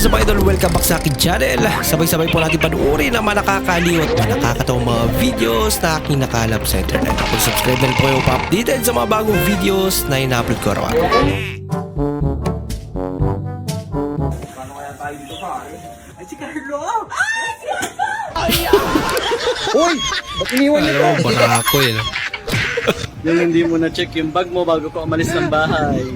is up idol? Welcome back sa akin channel. Sabay-sabay po natin panuorin ang mga nakakaliw at mga nakakatawang mga videos na aking nakalap sa internet. Kung subscribe na rin po kayo pa-updated sa mga bagong videos na ina-upload ko araw Uy! Ba't iniwan Alam mo, barako yun. Yung hindi mo na-check yung bag mo bago ka umalis ng bahay.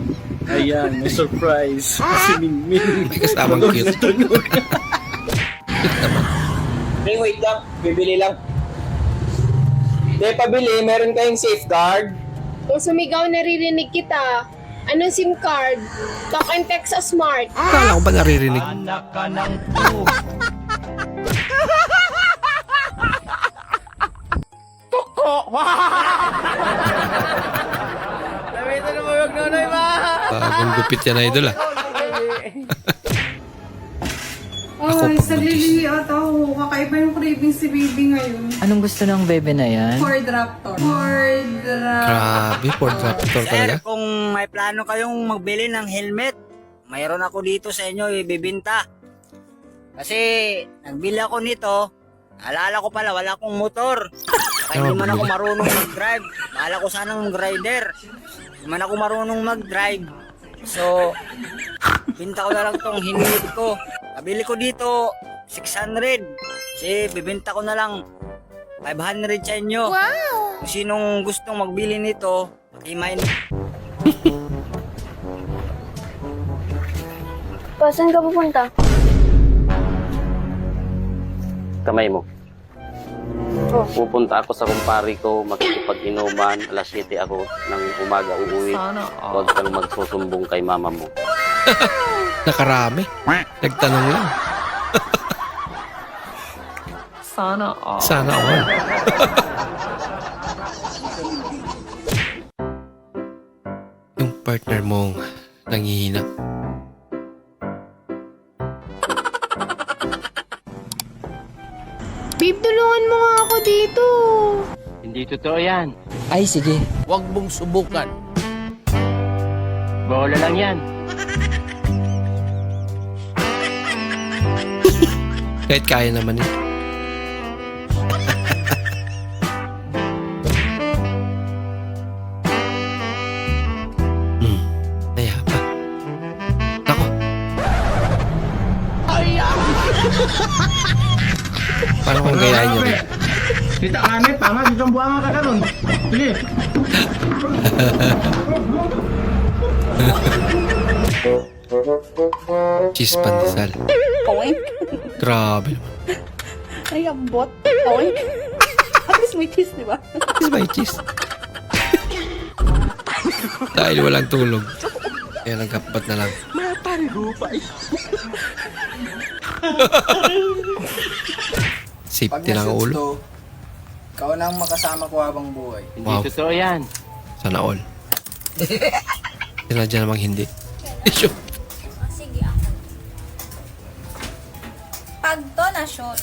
Ayan, may surprise. Si Mingming. May kasamang Tunog cute. na tunog. Hey, wait lang. Bibili lang. Hindi, pabili. Meron kayong safeguard. Kung sumigaw naririnig kita, anong SIM card? Talk and text sa smart. Akala ko ba naririnig? Bagong gupit yan idol ah. Ako Ay, sa Lily at ako. Kakaiba yung craving si baby ngayon. Anong gusto ng bebe na yan? Ford Raptor. Ford Raptor. Grabe, Ford Raptor talaga. Sir, kung may plano kayong magbili ng helmet, mayroon ako dito sa inyo ibibinta. Kasi nagbili ako nito, alala ko pala wala akong motor. Kaya hindi man ako marunong mag-drive. Bahala ko sanang mag-rider. Hindi man ako marunong mag-drive. So, binta ko na lang tong hinilid ko. Kabili ko dito 600. Kasi bibenta ko na lang 500 sa inyo. Kung sinong gustong magbili nito, pakimain Pa, saan ka pupunta? kamay mo. Pupunta ako sa kumpari ko, makikipag-inuman, alas 7 ako ng umaga uuwi. Huwag kang magsusumbong kay mama mo. Nakarami. Nagtanong lang. Sana all. Sana all. Yung partner mong nangihina. Dito. Hindi totoo yan. Ay, sige. Huwag mong subukan. Bola lang yan. Kahit kaya naman eh. hmm. Naya pa. Ako. Paano kung gayahin nyo rin? Kita ka namin, tama. Dito ang buwanga ka karon. Sige. Cheese pandesal. Oink. Grabe. Ay, ambot. Oink. At least may cheese, di ba? Cheese by cheese. Dahil walang tulog. Kaya nagkapat na lang. Safety lang ang ulo. Ikaw lang makasama ko habang buhay. Hindi Wow. totoo yan. Sana all. Sila dyan namang hindi. Sure. Sige ako. Pag to na shoot,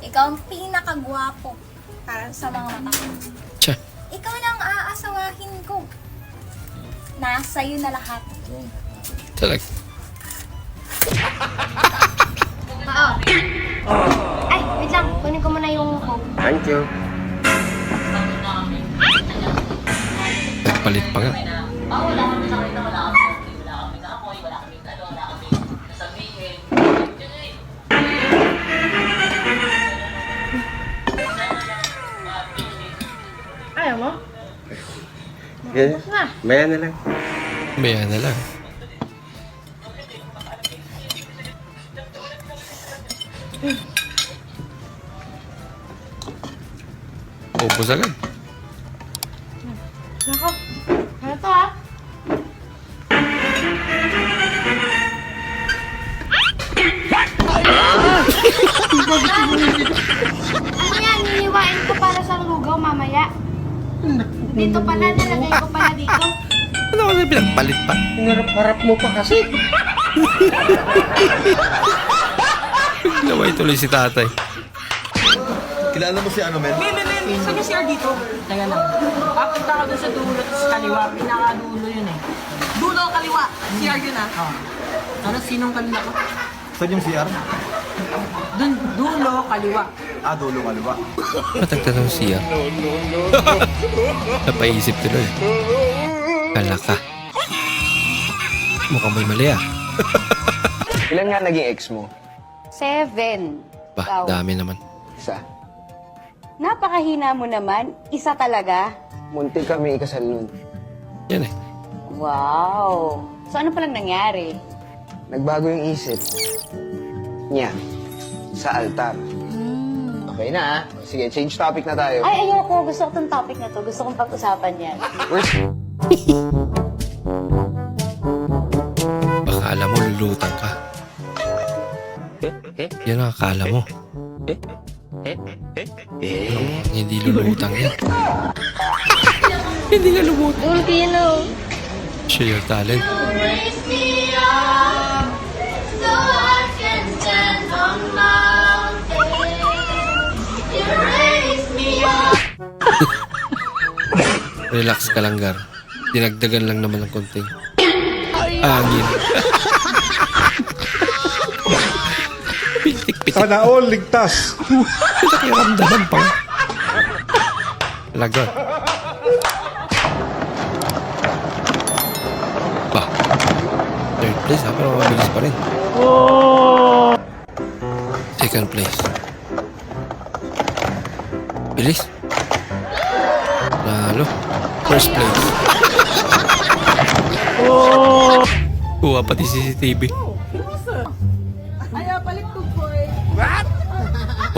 ikaw ang pinakagwapo para sa mga mata ko. Tsa. Ikaw na ang aasawahin ko. Nasa iyo na lahat. Talag. Ay, wait lang. Kunin ko muna yung coke. Thank you. Nagpalit pa nga. Ayaw mo? Yeah. Maya na lang. Maya na lang. Ubus agad. Nako. Ano to, ah? Ano yan? Niniwain ko para sa lugaw mamaya. Dito pala, nalagay ko pala dito. Ano kasi pinagpalit pa? Hinarap-harap mo pa kasi. Naway tuloy si tatay. Kilala mo si ano, men? Men, men, men. Saan yung CR dito? Teka lang. Papunta ka doon sa dulo, sa kaliwa. Pinakadulo yun eh. Dulo, kaliwa. CR yun, ah. Oh. Ano, sinong kanila ko? Saan yung CR? Dun, dulo, kaliwa. Ah, dulo kaliwa. Matagtanong siya. Napaisip tuloy. Kala ka. Mukhang may mali ah. Ilan nga naging ex mo? Seven. Ba, dami naman. Isa. Napakahina mo naman. Isa talaga. Muntik kami ikasal nun. Yan eh. Wow. So ano palang nangyari? Nagbago yung isip niya sa altar. Okay na ah. Sige, change topic na tayo. Ay, ayoko. Gusto ko tong topic na to. Gusto kong pag-usapan yan. Baka alam mo, lulutang ka. Yan ang akala mo. Hindi lulutang yan. Hindi nga lumutang. Volcano. Share your talent. Relax ka lang, Gar. Dinagdagan lang naman ng konting angin. Pitik-pitik. Sana all ligtas. Nakiramdaman pa. Laga. Ba. Third place ha, pero mabilis pa rin. Second place. Bilis. Lalo. First place. Kuha pati CCTV.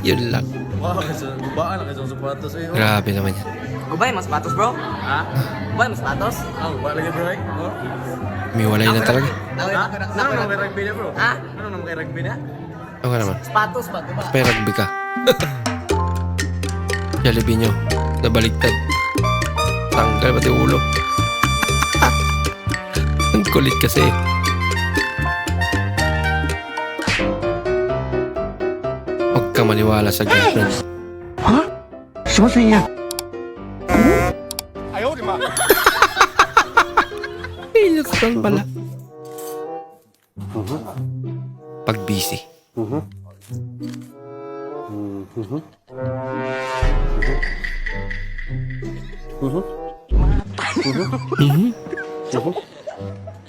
Yun lang. Wow, gubaan na kayo sa sapatos eh. Grabe naman yan. Gubay, mas patos, bro. Ha? Gubay, mas patos. Ah, gubaan lagi bro. Oh. Umiwalay na talaga. Ha? Ano naman kay rugby na bro? Ha? Ano naman kay rugby na? Ano ka naman? Patos ba, diba? May rugby ka. Jollibee nyo. Nabaligtad. Tanggal pati ulo. Ang kulit kasi. Huwag ka maniwala sa girlfriend. Ha? Sumasay niya. Ayaw, di ba? Pinaktan pala. Pag busy. Mhm.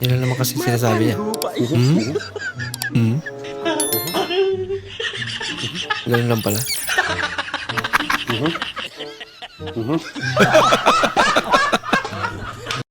Yan lang naman kasi sinasabi niya. Mhm. Mhm. Ganun lang pala.